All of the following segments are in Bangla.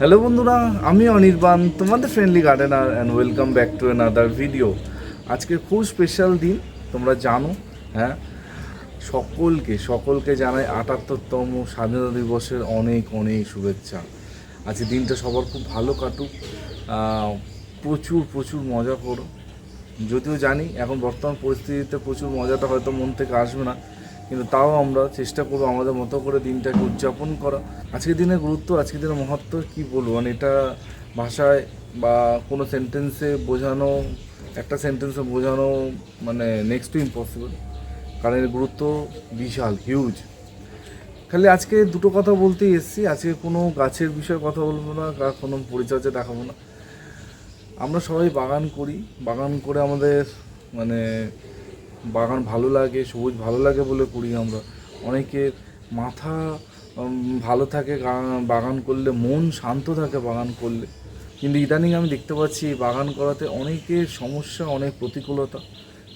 হ্যালো বন্ধুরা, আমি অনির্বাণ, তোমাদের friendly gardener and welcome back to another video আজকে খুব স্পেশাল দিন, তোমরা জানো হ্যাঁ? সকলকে সকলকে জানাই আটাত্তরতম স্বাধীনতা দিবসের অনেক অনেক শুভেচ্ছা। আজকে দিনটা সবার খুব ভালো কাটুক। প্রচুর প্রচুর মজা করো। যদিও জানি, এখন বর্তমান পরিস্থিতিতে প্রচুর মজাটা হয়তো মন থেকে আসবে না। কিন্তু তাও আমরা চেষ্টা করব আমাদের মতো করে দিনটাকে উদযাপন করা। আজকের দিনের গুরুত্ব, আজকের দিনের মহত্ব কি বলব? মানে এটা ভাষায় বা কোনো সেন্টেন্সে বোঝানো, একটা সেন্টেন্সে বোঝানো মানে নেক্সট টু ইম্পসিবল কারণ এর গুরুত্ব বিশাল হিউজ খালি আজকে দুটো কথা বলতেই এসেছি। আজকে কোনো গাছের বিষয়ে কথা বলব না বা কোনো পরিচর্যা দেখাবো না। আমরা সবাই বাগান করি। বাগান করে আমাদের মানে বাগান ভালো লাগে, সবুজ ভালো লাগে বলে করি আমরা। অনেকের মাথা ভালো থাকে বাগান করলে, মন শান্ত থাকে বাগান করলে। কিন্তু ইদানিং আমি দেখতে পাচ্ছি বাগান করাতে অনেকের সমস্যা, অনেক প্রতিকূলতা।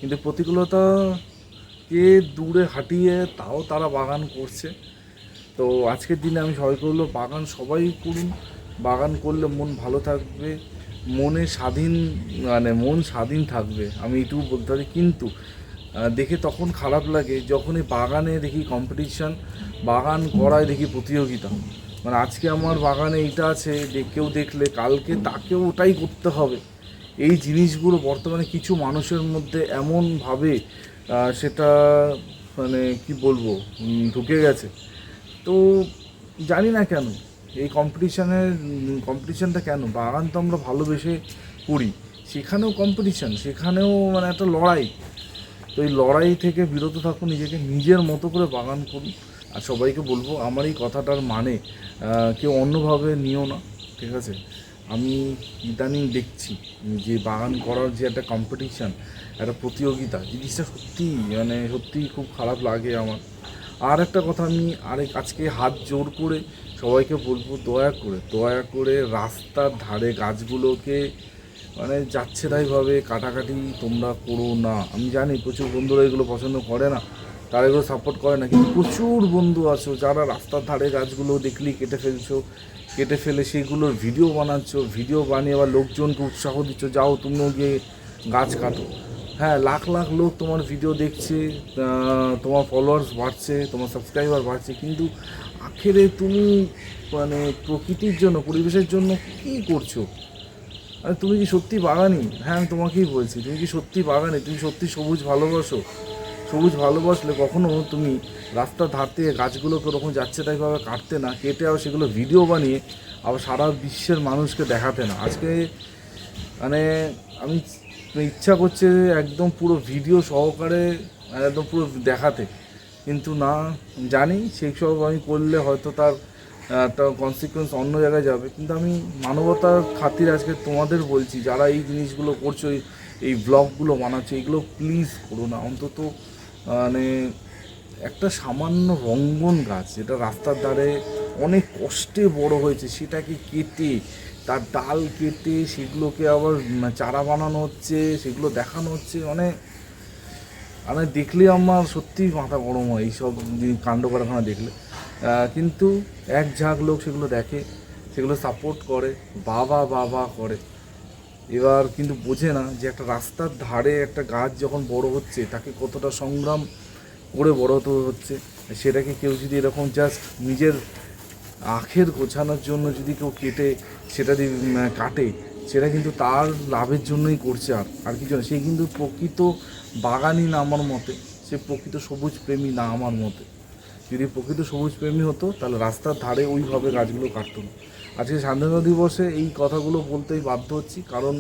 কিন্তু প্রতিকূলতাকে দূরে হাঁটিয়ে তাও তারা বাগান করছে। তো আজকের দিনে আমি সবাইকে বলব, বাগান সবাই করুন। বাগান করলে মন ভালো থাকবে। মনে স্বাধীন মানে মন স্বাধীন থাকবে। আমি এটুকু বলতে পারি। কিন্তু দেখে তখন খারাপ লাগে যখনই বাগানে দেখি কম্পিটিশন বাগান করায় দেখি প্রতিযোগিতা। মানে আজকে আমার বাগানে এইটা আছে যে কেউ দেখলে কালকে তাকেও ওটাই করতে হবে। এই জিনিসগুলো বর্তমানে কিছু মানুষের মধ্যে এমনভাবে সেটা মানে কি বলব ঢুকে গেছে। তো জানি না কেন, এই কম্পিটিশানের কম্পিটিশানটা কেন? বাগান তো আমরা ভালোবেসে করি। সেখানেও কম্পিটিশান সেখানেও মানে একটা লড়াই। তো এই লড়াই থেকে বিরত থাকুন, নিজেকে নিজের মতো করে বাগান করুন। আর সবাইকে বলব, আমার এই কথাটার মানে কেউ অন্যভাবে নিও না, ঠিক আছে? আমি ইদানিং দেখছি যে বাগান করার যে একটা কম্পিটিশান একটা প্রতিযোগিতা, জিনিসটা সত্যি মানে সত্যিই খুব খারাপ লাগে আমার। আর একটা কথা আমি আরেক, আজকে হাত জোর করে সবাইকে বলব, দয়া করে দয়া করে রাস্তার ধারে গাছগুলোকে মানে যাচ্ছে তাইভাবে, কাটাকাটি তোমরা করো না। আমি জানি প্রচুর বন্ধুরা এগুলো পছন্দ করে না, তারা এগুলো সাপোর্ট করে না, কিন্তু প্রচুর বন্ধু আছো, যারা রাস্তার ধারে গাছগুলো দেখলি কেটে ফেলছো, কেটে ফেলে সেগুলোর ভিডিও বানাচ্ছো ভিডিও বানিয়ে আবার লোকজনকে উৎসাহ দিচ্ছ, যাও তুমিও গিয়ে গাছ কাটো। হ্যাঁ লাখ লাখ লোক তোমার ভিডিও দেখছে তোমার ফলোয়ার্স বাড়ছে, তোমার সাবস্ক্রাইবার বাড়ছে, কিন্তু আখেরে তুমি মানে প্রকৃতির জন্য, পরিবেশের জন্য কী করছ? আরে তুমি কি সত্যি বাগানি? হ্যাঁ আমি তোমাকেই বলছি, তুমি কি সত্যি বাগানি? তুমি সত্যি সবুজ ভালোবাসো? সবুজ ভালোবাসলে কখনো তুমি রাস্তার ধার থেকে গাছগুলোকে ওরকম যাচ্ছে তাইভাবে কাটতে না, কেটে আবার সেগুলো ভিডিও বানিয়ে আবার সারা বিশ্বের মানুষকে দেখাতে না। আজকে মানে আমি ইচ্ছা করছে একদম পুরো ভিডিও সহকারে একদম পুরো দেখাতে। কিন্তু না জানি সেই সব আমি করলে হয়তো তার একটা কনসিকুয়েন্স অন্য জায়গায় যাবে। কিন্তু আমি মানবতার খাতির আজকে তোমাদের বলছি, যারা এই জিনিসগুলো করছ, এই- ব্লগগুলো বানাচ্ছো এগুলো প্লিজ করো না। অন্তত মানে একটা সামান্য রঙ্গন গাছ যেটা রাস্তার ধারে অনেক কষ্টে বড় হয়েছে, সেটাকে কেটে, তার ডাল কেটে, সেগুলোকে আবার চারা বানানো হচ্ছে, সেগুলো দেখানো হচ্ছে মানে মানে দেখলে আমার সত্যিই মাথা গরম হয়, এইসব কাণ্ড কারখানা দেখলে। কিন্তু এক ঝাঁক লোক সেগুলো দেখে, সেগুলো সাপোর্ট করে, বাবা বাবা করে। এবার কিন্তু বোঝে না যে একটা রাস্তার ধারে একটা গাছ যখন বড় হচ্ছে, তাকে কতটা সংগ্রাম করে বড় হতে হচ্ছে। সেটাকে কেউ যদি এরকম জাস্ট নিজের আখের গোছানোর জন্য যদি কেউ কেটে, সেটা দিয়ে কাটে, সেটা কিন্তু তার লাভের জন্যই করছে আর আর কিছু না সে কিন্তু প্রকৃত বাগানই না আমার মতে, সে প্রকৃত সবুজ প্রেমী না আমার মতে। যদি প্রকৃত সবুজ প্রেমী হতো, তাহলে রাস্তার ধারে ওইভাবে গাছগুলো কাটতো না। আজকে স্বাধীনতা দিবসে এই কথাগুলো বলতেই বাধ্য হচ্ছি, কারণ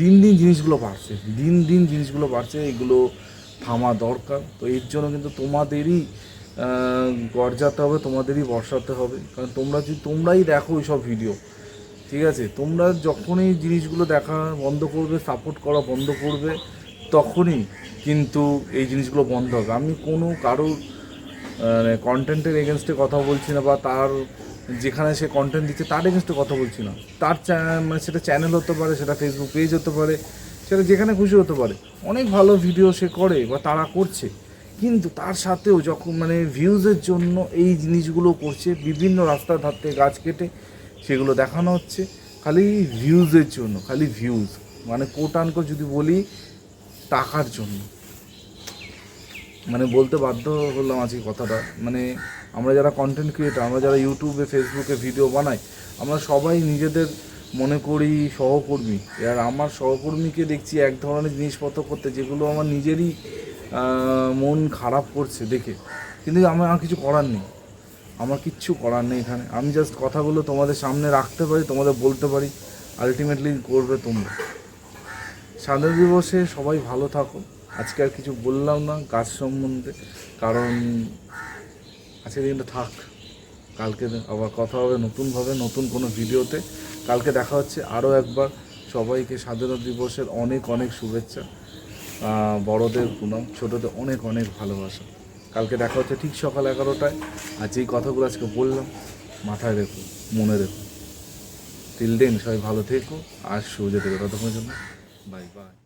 দিন দিন জিনিসগুলো বাড়ছে, দিন দিন জিনিসগুলো বাড়ছে, এগুলো থামা দরকার। তো এর জন্য কিন্তু তোমাদেরই গর্জাতে হবে, তোমাদেরই বর্ষাতে হবে। কারণ তোমরা যদি, তোমরাই দেখো এইসব ভিডিও, ঠিক আছে? তোমরা যখনই জিনিসগুলো দেখা বন্ধ করবে সাপোর্ট করা বন্ধ করবে, তখনই কিন্তু এই জিনিসগুলো বন্ধ হবে। আমি কোনো কারোর মানে কন্টেন্টের এগেনস্টে কথা বলছি না বা তার যেখানে সে কন্টেন্ট দিচ্ছে তার এগেনস্টে কথা বলছি না। তার মানে সেটা চ্যানেল হতে পারে, সেটা ফেসবুক পেজ হতে পারে, সেটা যেখানে খুশি হতে পারে। অনেক ভালো ভিডিও সে করে বা তারা করছে। কিন্তু তার সাথেও যখন মানে ভিউজের জন্য এই জিনিসগুলো করছে, বিভিন্ন রাস্তার ধার গাছ কেটে সেগুলো দেখানো হচ্ছে, খালি ভিউজের জন্য, খালি ভিউজ মানে কোট আনকো যদি বলি, টাকার জন্য। মানে বলতে বাধ্য হলাম আজকে কথাটা। মানে আমরা যারা কন্টেন্ট ক্রিয়েটার আমরা যারা ইউটিউবে ফেসবুকে ভিডিও বানাই, আমরা সবাই নিজেদের মনে করি সহকর্মী। আর আমার সহকর্মীকে দেখছি এক ধরনের জিনিসপত্র করতে, যেগুলো আমার নিজেরই মন খারাপ করছে দেখে। কিন্তু আমার আর কিছু করার নেই। আমার কিচ্ছু করার নেই এখানে। আমি জাস্ট কথাগুলো তোমাদের সামনে রাখতে পারি, তোমাদের বলতে পারি। আলটিমেটলি করবে তোমরা। স্বাধীনতা দিবসে সবাই ভালো থাকো। আজকে আর কিছু বললাম না গাছ সম্বন্ধে, কারণ আজকে দিনটা থাক। কালকে আবার কথা হবে নতুনভাবে, নতুন কোনো ভিডিওতে। কালকে দেখা হচ্ছে আরও একবার সবাইকে স্বাধীনতা দিবসের অনেক অনেক শুভেচ্ছা বড়দের প্রণাম, ছোটদের অনেক অনেক ভালোবাসা। কালকে দেখা হচ্ছে ঠিক সকাল এগারোটায়। আর যেই কথাগুলো আজকে বললাম, মাথায় রেখো, মনে রেখো। টিল দেন সবাই ভালো থেকো আর সুযোগ থেকো ততক্ষণের জন্য বাই বাই